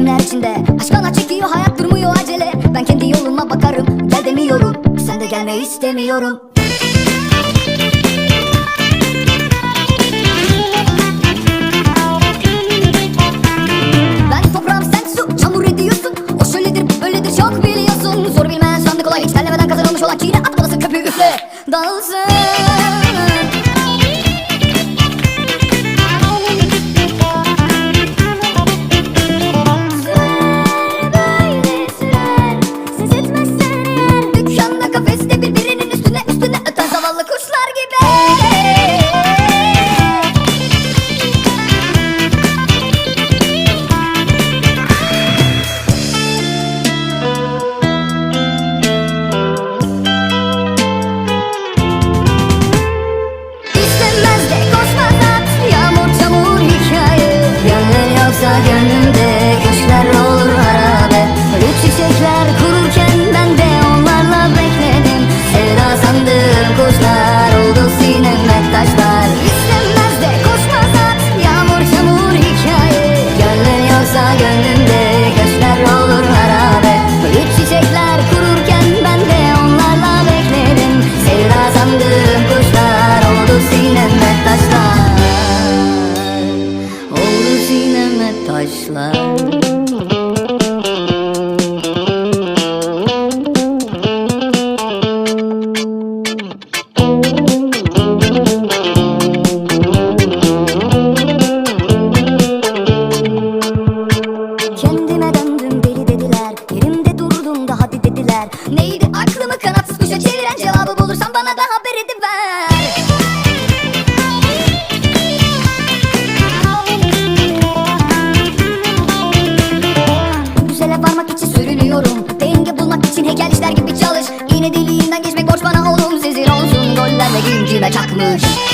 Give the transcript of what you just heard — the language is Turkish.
emler içinde. Aşkala çekiyor hayat durmuyor acele. Ben kendi yoluma bakarım gel demiyorum Sen de gelme istemiyorum. Ben toprağım sen su çamur ediyorsun. O şöyledir böyledir çok biliyorsun. Zor bilmez sandık kolay hiç terlemeden kazanılmış olan Çiğne at kalası köpüğü üfle. Dalsın. Dediler. Neydi aklımı kanatsız kuşa çeviren Cevabı bulursan bana da haber ediver sürünüyorum Denge bulmak için heykel işler gibi çalış. Yine deliğinden geçmek borç bana oğlum. Sizin olsun gollerle güncüme çakmış